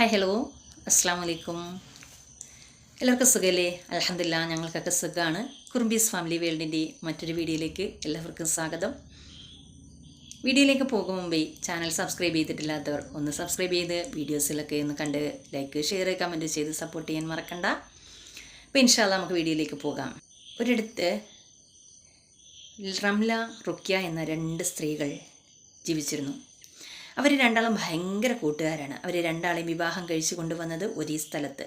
Hi hello അസ്സാം വലൈക്കും എല്ലാവർക്കും സുഖമല്ലേ അലഹമില്ല ഞങ്ങൾക്കൊക്കെ സുഖമാണ് കുറുമ്പീസ് ഫാമിലി വേൾഡിന്റെ മറ്റൊരു വീഡിയോയിലേക്ക് എല്ലാവർക്കും സ്വാഗതം. വീഡിയോയിലേക്ക് പോകും മുമ്പേ ചാനൽ സബ്സ്ക്രൈബ് ചെയ്തിട്ടില്ലാത്തവർ ഒന്ന് സബ്സ്ക്രൈബ് ചെയ്ത് വീഡിയോസിലൊക്കെ ഒന്ന് കണ്ട് ലൈക്ക് ഷെയർ കമന്റ് ചെയ്ത് സപ്പോർട്ട് ചെയ്യാൻ മറക്കണ്ട. അപ്പോൾ ഇൻഷാല്ല നമുക്ക് വീഡിയോയിലേക്ക് പോകാം. ഒരിടത്ത് റംല റുക്യ എന്ന രണ്ട് സ്ത്രീകൾ ജീവിച്ചിരുന്നു. അവർ രണ്ടാളും ഭയങ്കര കൂട്ടുകാരാണ്. അവർ രണ്ടാളെയും വിവാഹം കഴിച്ചു കൊണ്ടുവന്നത് ഒരേ സ്ഥലത്ത്.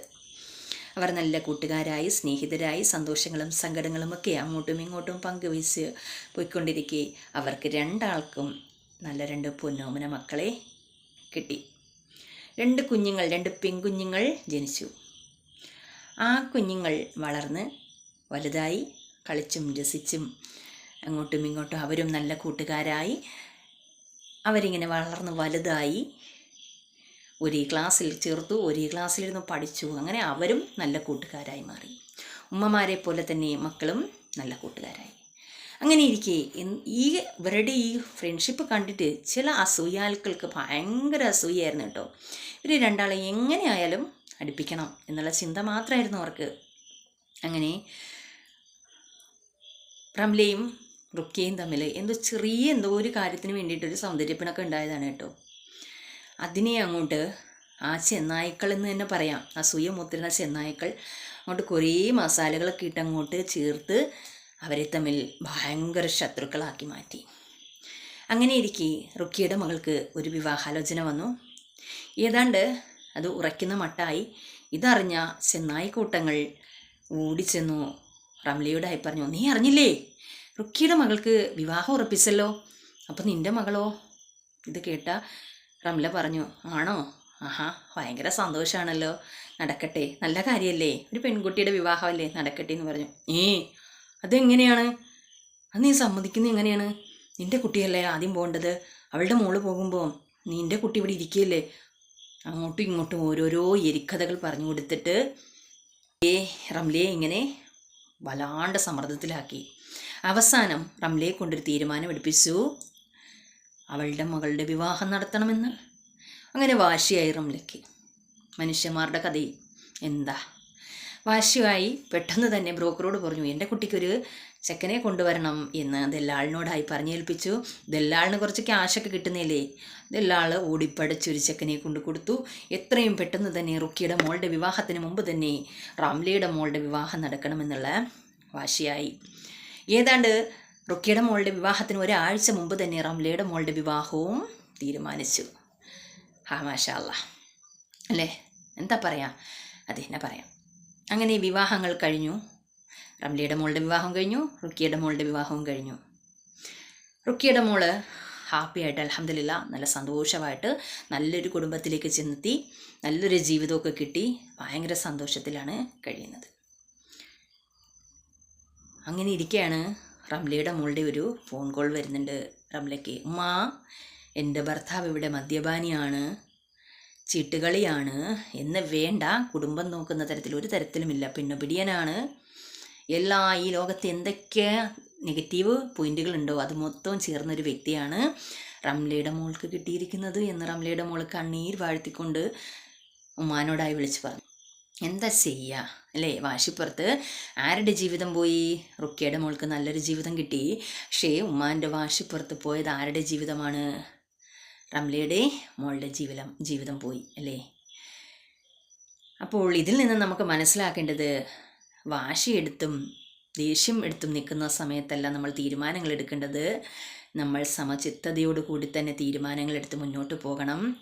അവർ നല്ല കൂട്ടുകാരായി സ്നേഹിതരായി സന്തോഷങ്ങളും സങ്കടങ്ങളും ഒക്കെ അങ്ങോട്ടും ഇങ്ങോട്ടും പങ്കുവെച്ച് പോയിക്കൊണ്ടിരിക്കെ. അവർക്ക് രണ്ടാൾക്കും നല്ല രണ്ട് പൊന്നോമന മക്കളെ കിട്ടി. രണ്ട് കുഞ്ഞുങ്ങൾ രണ്ട് പെൺകുഞ്ഞുങ്ങൾ ജനിച്ചു. ആ കുഞ്ഞുങ്ങൾ വളർന്ന് വലുതായി കളിച്ചും രസിച്ചും അങ്ങോട്ടും ഇങ്ങോട്ടും അവരും നല്ല കൂട്ടുകാരായി. അവരിങ്ങനെ വളർന്ന് വലുതായി ഒരേ ക്ലാസ്സിൽ ചേർത്തു ഒരേ ക്ലാസ്സിലിരുന്ന് പഠിച്ചു. അങ്ങനെ അവരും നല്ല കൂട്ടുകാരായി മാറി. ഉമ്മമാരെ പോലെ തന്നെ മക്കളും നല്ല കൂട്ടുകാരായി. അങ്ങനെ ഇരിക്കെ ഈ ഇവരുടെ ഈ ഫ്രണ്ട്ഷിപ്പ് കണ്ടിട്ട് ചില അസൂയാൽക്കൾക്ക് ഭയങ്കര അസൂയായിരുന്നു കേട്ടോ. ഇവർ രണ്ടാളെ എങ്ങനെയായാലും അടുപ്പിക്കണം എന്നുള്ള ചിന്ത മാത്രമായിരുന്നു അവർക്ക്. അങ്ങനെ റംലയും റുക്കയും തമ്മിൽ എന്തോ ചെറിയ എന്തോ ഒരു കാര്യത്തിന് വേണ്ടിയിട്ടൊരു സൗന്ദര്യപ്പിണൊക്കെ ഉണ്ടായതാണ് കേട്ടോ. അതിനെ അങ്ങോട്ട് ആ ചെന്നായ്ക്കൾ എന്ന് തന്നെ പറയാം. അസൂയ മുത്തിരുന്ന ചെന്നായ്ക്കൾ അങ്ങോട്ട് കുറേ മസാലകളൊക്കെ ഇട്ട് അങ്ങോട്ട് ചേർത്ത് അവരെ തമ്മിൽ ഭയങ്കര ശത്രുക്കളാക്കി മാറ്റി. അങ്ങനെ ഇരിക്കെ റുക്കിയുടെ മകൾക്ക് ഒരു വിവാഹാലോചന വന്നു. ഏതാണ്ട് അത് ഉറയ്ക്കുന്ന മട്ടായി ഇതറിഞ്ഞ ചെന്നായിക്കൂട്ടങ്ങൾ ഓടിച്ചെന്നു റംലിയോടായി പറഞ്ഞു നീ അറിഞ്ഞില്ലേ? റുക്കിയുടെ മകൾക്ക് വിവാഹം ഉറപ്പിച്ചല്ലോ. അപ്പം നിന്റെ മകളോ? ഇത് കേട്ട റംല പറഞ്ഞു ആണോ? ആഹാ ഭയങ്കര സന്തോഷമാണല്ലോ നടക്കട്ടെ. നല്ല കാര്യമല്ലേ ഒരു പെൺകുട്ടിയുടെ വിവാഹമല്ലേ? നടക്കട്ടെ എന്ന് പറഞ്ഞു. ഏ അതെങ്ങനെയാണ്? അത് നീ സമ്മതിക്കുന്നത് എങ്ങനെയാണ്? നിന്റെ കുട്ടിയല്ലേ ആദ്യം പോകേണ്ടത് അവളുടെ മോൾ പോകുമ്പോൾ നിന്റെ കുട്ടി ഇവിടെ ഇരിക്കുകയല്ലേ? അങ്ങോട്ടും ഇങ്ങോട്ടും ഓരോരോ എരിക്കഥകൾ പറഞ്ഞു കൊടുത്തിട്ട് ഏ റംലയെ ഇങ്ങനെ വല്ലാണ്ട് സമ്മർദ്ദത്തിലാക്കി. അവസാനം റംലയെ കൊണ്ടൊരു തീരുമാനം എടുപ്പിച്ചു അവളുടെ മകളുടെ വിവാഹം നടത്തണമെന്ന്. അങ്ങനെ വാശിയായി റംലയ്ക്ക്. മനുഷ്യന്മാരുടെ കഥ എന്താ? വാശിയായി പെട്ടെന്ന് തന്നെ ബ്രോക്കറോട് പറഞ്ഞു എന്റെ കുട്ടിക്കൊരു ചെക്കനെ കൊണ്ടുവരണം എന്ന് ദല്ലാളിനോടായി പറഞ്ഞേൽപ്പിച്ചു. ദല്ലാളിന് കുറച്ച് ക്യാഷൊക്കെ കിട്ടുന്നില്ലേ ദല്ലാൾ ഓടിപ്പടച്ചൊരു ചെക്കനെ കൊണ്ട് കൊടുത്തു. എത്രയും പെട്ടെന്ന് തന്നെ റുക്കിയുടെ മോളുടെ വിവാഹത്തിന് മുമ്പ് തന്നെ റാംലയുടെ മോളുടെ വിവാഹം നടക്കണമെന്നുള്ള വാശിയായി. ഏതാണ്ട് റുക്കിയുടെ മോളുടെ വിവാഹത്തിന് ഒരാഴ്ച മുമ്പ് തന്നെ റംലയുടെ മോളുടെ വിവാഹവും തീരുമാനിച്ചു. ഹാ മാഷാല്ല അല്ലാ? എന്താ പറയാ? അത് പറയാം. അങ്ങനെ വിവാഹങ്ങൾ കഴിഞ്ഞു. റംലയുടെ മോളുടെ വിവാഹം കഴിഞ്ഞു റുക്കിയുടെ മോളുടെ വിവാഹവും കഴിഞ്ഞു. റുക്കിയുടെ മോൾ ഹാപ്പി ആയിട്ട് അലഹമില്ല നല്ല സന്തോഷമായിട്ട് നല്ലൊരു കുടുംബത്തിലേക്ക് ചെന്നെത്തി നല്ലൊരു ജീവിതമൊക്കെ കിട്ടി ഭയങ്കര സന്തോഷത്തിലാണ് കഴിയുന്നത്. അങ്ങനെ ഇരിക്കുകയാണ് റംലയുടെ മോളുടെ ഒരു ഫോൺ കോൾ വരുന്നുണ്ട് റംലയ്ക്ക്. ഉമ്മാ എന്റെ ഭർത്താവ് ഇവിടെ മദ്യപാനിയാണ് ചീട്ടുകളിയാണ്. എന്ന് വേണ്ട കുടുംബം നോക്കുന്ന തരത്തിൽ ഒരു തരത്തിലുമില്ല. പിടിയനാണ് എല്ലാ ഈ ലോകത്ത് എന്തൊക്കെ നെഗറ്റീവ് പോയിന്റുകളുണ്ടോ അത് മൊത്തം ചേർന്നൊരു വ്യക്തിയാണ് റംലയുടെ മോൾക്ക് കിട്ടിയിരിക്കുന്നത് എന്ന് റംലയുടെ മോൾ കണ്ണീർ വാഴ്ത്തിക്കൊണ്ട് ഉമ്മാനോടായി വിളിച്ചു പറഞ്ഞു. എന്താ ചെയ്യുക അല്ലേ? വാശിപ്പുറത്ത് ആരുടെ ജീവിതം പോയി? റുക്കിയുടെ മോൾക്ക് നല്ലൊരു ജീവിതം കിട്ടി. പക്ഷേ ഉമ്മാന്റെ വാശിപ്പുറത്ത് പോയത് ആരുടെ ജീവിതമാണ്? റംലയുടെ മോളുടെ ജീവിതം ജീവിതം പോയി അല്ലേ? അപ്പോൾ ഇതിൽ നിന്ന് നമുക്ക് മനസ്സിലാക്കേണ്ടത് വാശിയെടുത്തും ദേഷ്യം എടുത്തും നിൽക്കുന്ന സമയത്തല്ല നമ്മൾ തീരുമാനങ്ങൾ എടുക്കേണ്ടത്. നമ്മൾ സമചിത്തതയോടുകൂടി തന്നെ തീരുമാനങ്ങൾ എടുത്ത് മുന്നോട്ട് പോകണം.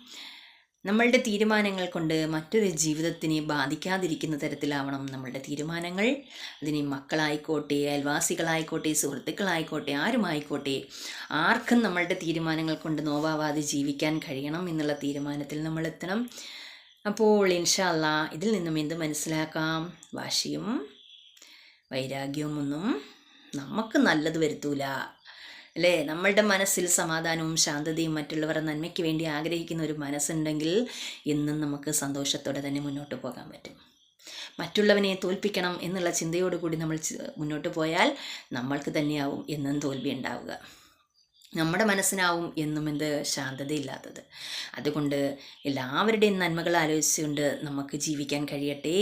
നമ്മളുടെ തീരുമാനങ്ങൾ കൊണ്ട് മറ്റൊരു ജീവിതത്തിനെ ബാധിക്കാതിരിക്കുന്ന തരത്തിലാവണം നമ്മളുടെ തീരുമാനങ്ങൾ. അതിന് മക്കളായിക്കോട്ടെ അയൽവാസികളായിക്കോട്ടെ സുഹൃത്തുക്കളായിക്കോട്ടെ ആരുമായിക്കോട്ടെ ആർക്കും നമ്മളുടെ തീരുമാനങ്ങൾ കൊണ്ട് നോവാവാതെ ജീവിക്കാൻ കഴിയണം എന്നുള്ള തീരുമാനത്തിൽ നമ്മൾ എത്തണം. അപ്പോൾ ഇൻഷാല്ല ഇതിൽ നിന്നും എന്ത് മനസ്സിലാക്കാം? വാശിയും വൈരാഗ്യവും ഒന്നും നമുക്ക് നല്ലത് വരുത്തൂല. അല്ലേ? നമ്മളുടെ മനസ്സിൽ സമാധാനവും ശാന്തതയും മറ്റുള്ളവരുടെ നന്മയ്ക്ക് വേണ്ടി ആഗ്രഹിക്കുന്ന ഒരു മനസ്സുണ്ടെങ്കിൽ എന്നും നമുക്ക് സന്തോഷത്തോടെ തന്നെ മുന്നോട്ട് പോകാൻ പറ്റും. മറ്റുള്ളവനെ തോൽപ്പിക്കണം എന്നുള്ള ചിന്തയോടുകൂടി നമ്മൾ മുന്നോട്ട് പോയാൽ നമ്മൾക്ക് തന്നെയാവും എന്നും തോൽവി ഉണ്ടാവുക. നമ്മുടെ മനസ്സിനാവും എന്നും എന്ത് ശാന്തതയില്ലാത്തത്. അതുകൊണ്ട് എല്ലാവരുടെയും നന്മകൾ ആലോചിച്ചുകൊണ്ട് നമുക്ക് ജീവിക്കാൻ കഴിയട്ടെ.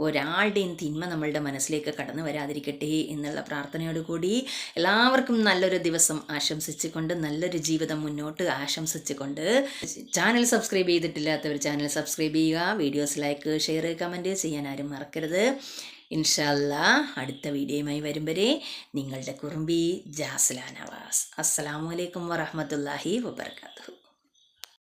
ഒരാളുടെയും തിന്മ നമ്മളുടെ മനസ്സിലേക്ക് കടന്നു വരാതിരിക്കട്ടെ എന്നുള്ള പ്രാർത്ഥനയോടുകൂടി എല്ലാവർക്കും നല്ലൊരു ദിവസം ആശംസിച്ചുകൊണ്ട് നല്ലൊരു ജീവിതം മുന്നോട്ട് ആശംസിച്ചുകൊണ്ട് ചാനൽ സബ്സ്ക്രൈബ് ചെയ്തിട്ടില്ലാത്തവർ ചാനൽ സബ്സ്ക്രൈബ് ചെയ്യുക. വീഡിയോസ് ലൈക്ക് ഷെയർ കമന്റ് ചെയ്യാൻ ആരും മറക്കരുത്. ഇൻഷല്ല അടുത്ത വീഡിയോയുമായി വരും വരെ നിങ്ങളുടെ കുറുമ്പി ജാസ്ല നവാസ്. അസ്സലാമു അലൈക്കും വറഹമത്തല്ലാഹി വബർക്കാത്തു